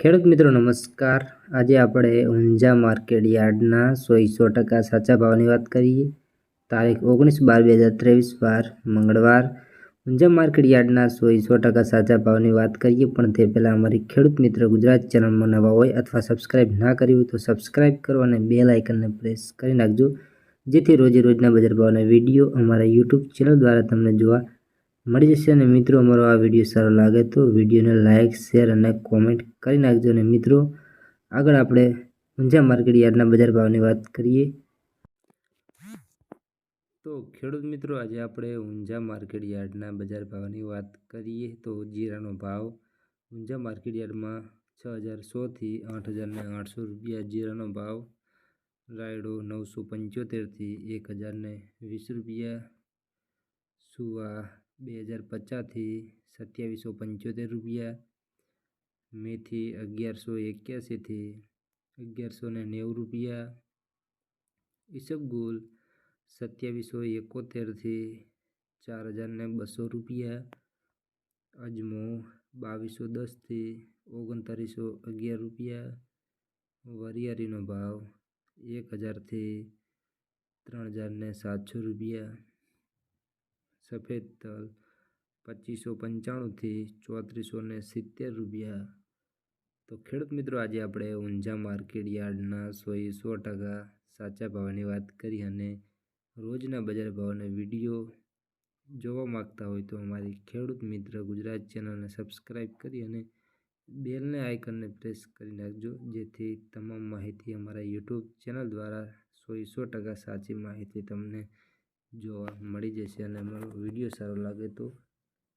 ખેડૂત મિત્રો, નમસ્કાર. આજે આપણે ઊંઝા માર્કેટ યાર્ડના સો સો ટકા સાચા ભાવની વાત કરીએ. તારીખ ઓગણીસ બાર બે હજાર ત્રેવીસ, વાર મંગળવાર. ઊંઝા માર્કેટ યાર્ડના સો સો ટકા સાચા ભાવની વાત કરીએ, પણ તે પહેલાં અમારી ખેડૂત મિત્ર ગુજરાત ચેનલમાં નવા હોય અથવા સબસ્ક્રાઇબ ના કરી હોય તો સબસ્ક્રાઇબ કરો અને બે લાઇકનને પ્રેસ કરી નાખજો. જેથી રોજે રોજના બજાર ભાવના વીડિયો અમારા યુટ્યુબ ચેનલ દ્વારા તમને જોવા મળી જશે અને મિત્રો, અમારો આ વીડિયો સારો લાગે તો વિડીયોને લાઇક શેર અને કોમેન્ટ કરી નાખજો. અને મિત્રો, આગળ આપણે ઊંઝા માર્કેટ યાર્ડના બજાર ભાવની વાત કરીએ. તો ખેડૂત મિત્રો, આજે આપણે ઊંઝા માર્કેટ યાર્ડના બજાર ભાવની વાત કરીએ. તો જીરાનો ભાવ ઊંઝા માર્કેટ યાર્ડમાં છ હજાર સોથી આઠ હજારને આઠસો રૂપિયા. જીરાનો ભાવ રાયડો નવસો પંચોતેરથી એક હજારને વીસ રૂપિયા. સુવા બે હજાર પચાસથી સત્યાવીસો પંચોતેર રૂપિયા. મેથી અગિયારસો એક્યાસીથી અગિયારસો ને નેવું રૂપિયા. ઈસબગુલ સત્યાવીસો એકોતેરથી ચાર હજારને બસો રૂપિયા. અજમો બાવીસો દસથી ઓગણત્રીસો અગિયાર રૂપિયા. વરિયાળીનો ભાવ એક હજારથી ત્રણ હજારને સાતસો રૂપિયા. સફેદ તલ પચીસો પંચાણુંથી ચોત્રીસો ને સિત્તેર રૂપિયા. તો ખેડૂત મિત્રો, આજે આપણે ઊંઝા માર્કેટ યાર્ડના સો એ સો ટકા સાચા ભાવની વાત કરી અને રોજના બજાર ભાવના વીડિયો જોવા માગતા હોય તો અમારી ખેડૂત મિત્ર ગુજરાત ચેનલને સબસ્ક્રાઈબ કરી અને બેલને આઇકનને પ્રેસ કરી નાખજો. જેથી તમામ માહિતી અમારા યુટ્યુબ ચેનલ દ્વારા સો સો ટકા સાચી માહિતી તમને જોવા મળી જશે અને અમારો વીડિયો સારો લાગે તો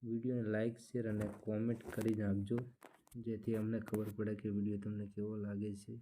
વિડીયોને લાઇક શેર અને કોમેન્ટ કરી નાખજો. જેથી અમને ખબર પડે કે વીડિયો તમને કેવો લાગે છે.